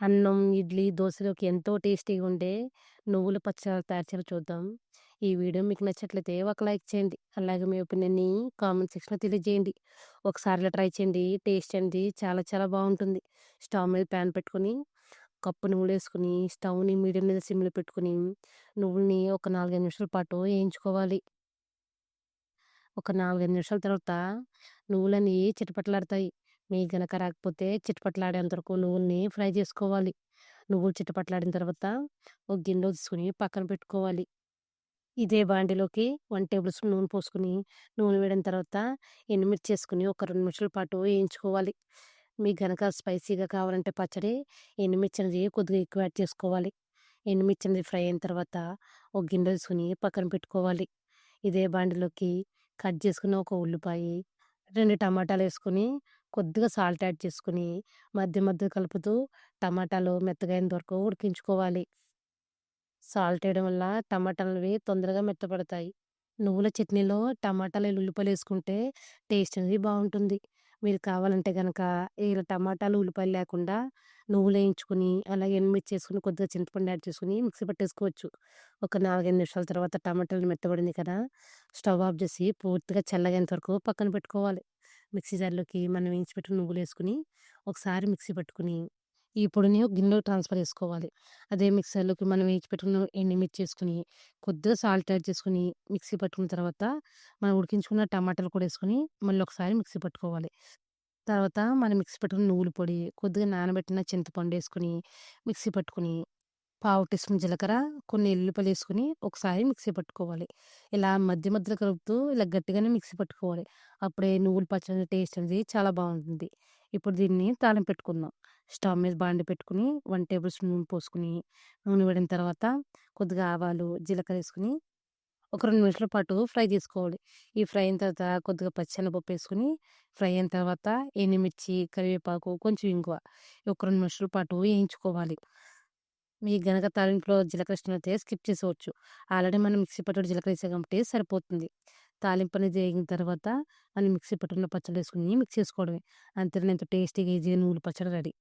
అన్నం, ఇడ్లీ, దోసలోకి ఎంతో టేస్టీగా ఉండే నువ్వుల పచ్చడి తయారు చేయాలో చూద్దాం. ఈ వీడియో మీకు నచ్చినట్లయితే ఒక లైక్ చేయండి. అలాగే మీ ఒపీనియన్‌ని కామెంట్ సెక్షన్‌లో తెలియజేయండి. ఒకసారి ఇలా ట్రై చేయండి. టేస్ట్ అనేది చాలా చాలా బావుంటుంది. స్టవ్ మీద ప్యాన్ పెట్టుకొని, కప్పు నువ్వులేసుకొని, స్టవ్‌ని మీడియం మీద సిమ్‌లో పెట్టుకొని, నువ్వుల్ని ఒక 4, 5 నిమిషాల పాటు వేయించుకోవాలి. ఒక 4, 5 నిమిషాల తర్వాత నువ్వులనేవి చిటపటలాడతాయి. మీకు గనక రాకపోతే చిటపటలాడేంత వరకు నువ్వుని ఫ్రై చేసుకోవాలి. నువ్వులు చిటపట్లాడిన తర్వాత ఒక గిన్నెలో తీసుకొని పక్కన పెట్టుకోవాలి. ఇదే బాండిలోకి వన్ టేబుల్ స్పూన్ నూనె పోసుకుని నూనె వేడిన తర్వాత ఎండుమిర్చి వేసుకుని ఒక రెండు నిమిషాల పాటు వేయించుకోవాలి. మీకు గనక స్పైసీగా కావాలంటే పచ్చడి ఎండుమిర్చి అనేది కొద్దిగా ఎక్కువ యాడ్ చేసుకోవాలి. ఎండుమిర్చి అనేది ఫ్రై అయిన తర్వాత ఒక గిన్నె తీసుకొని పక్కన పెట్టుకోవాలి. ఇదే బాండిలోకి కట్ చేసుకున్న ఒక ఉల్లిపాయ రెండు టమాటాలు వేసుకుని కొద్దిగా సాల్ట్ యాడ్ చేసుకొని, మధ్య మధ్య కలుపుతూ టమాటాలు మెత్తగా వరకు ఉడికించుకోవాలి. సాల్ట్ వేయడం వల్ల టమాటాలవి తొందరగా మెత్తపడతాయి. నువ్వుల చట్నీలో టమాటాలు, ఉల్లిపాయలు వేసుకుంటే టేస్ట్ అనేది బాగుంటుంది మీరు కావాలంటే కనుక ఇలా టమాటాలు, ఉల్లిపాయలు లేకుండా నువ్వులు వేయించుకుని అలాగే ఎనిమిది చేసుకుని కొద్దిగా చింతపండు యాడ్ చేసుకొని మిక్సీ పట్టేసుకోవచ్చు. ఒక 4, 5 నిమిషాల తర్వాత టమాటాలు మెత్తబడింది కదా! స్టవ్ ఆఫ్ చేసి పూర్తిగా చల్లగయ్యేంత వరకు పక్కన పెట్టుకోవాలి. మిక్సీ జార్‌లోకి మనం వేయించి నువ్వులు వేసుకుని ఒకసారి మిక్సీ పట్టుకొని, ఈ పొడిని ఒక ట్రాన్స్‌ఫర్ చేసుకోవాలి. అదే మిక్సర్‌లోకి మనం వేయించి పెట్టుకున్న ఎండుమిర్చి వేసుకుని కొద్దిగా సాల్ట్ యాడ్ చేసుకొని, మిక్సీ పట్టుకున్న తర్వాత మనం ఉడికించుకున్న టమాటాలు కూడా వేసుకుని మళ్ళీ ఒకసారి మిక్సీ పట్టుకోవాలి. తర్వాత మనం మిక్సీ పెట్టుకున్న నువ్వుల పొడి, కొద్దిగా నానబెట్టిన చింతపండు వేసుకుని మిక్సీ పట్టుకొని, పావు టీ స్పూన్ జీలకర్ర, కొన్ని ఎల్లుపల్లి వేసుకుని ఒకసారి మిక్సీ పట్టుకోవాలి. ఇలా మధ్య మధ్యలో కలుపుతూ ఇలా గట్టిగానే మిక్సీ పట్టుకోవాలి. అప్పుడే నువ్వులు పచ్చడి టేస్ట్ అనేది చాలా బాగుంటుంది ఇప్పుడు దీన్ని తాళం పెట్టుకుందాం. స్టవ్ మీద బాండీ పెట్టుకొని 1 టేబుల్ స్పూన్ నూనె పోసుకొని, నూనె వేడిన తర్వాత కొద్దిగా ఆవాలు, జీలకర్ర వేసుకుని ఒక రెండు నిమిషాల పాటు ఫ్రై చేసుకోవాలి. ఈ ఫ్రై అయిన తర్వాత కొద్దిగా పచ్చెనగపప్పు వేసుకుని ఫ్రై అయిన తర్వాత ఎండుమిర్చి, కరివేపాకు, కొంచెం ఇంగువ ఒక రెండు నిమిషాల పాటు వేయించుకోవాలి. మీకు గనక తాలింపులో జీలకర్ర అయితే స్కిప్ చేసుకోవచ్చు ఆల్రెడీ మనం మిక్సీ పట్టుడు జీలకర్ర ఏసాం కాబట్టి సరిపోతుంది. తాలింపు అనేది వేగిన తర్వాత మనం మిక్సీ పట్టుకున్న పచ్చడి వేసుకుని మిక్స్ చేసుకోవడమే. అంతేనండి ఎంతో టేస్టీగా, ఈజీగా నువ్వులు పచ్చడి రెడీ.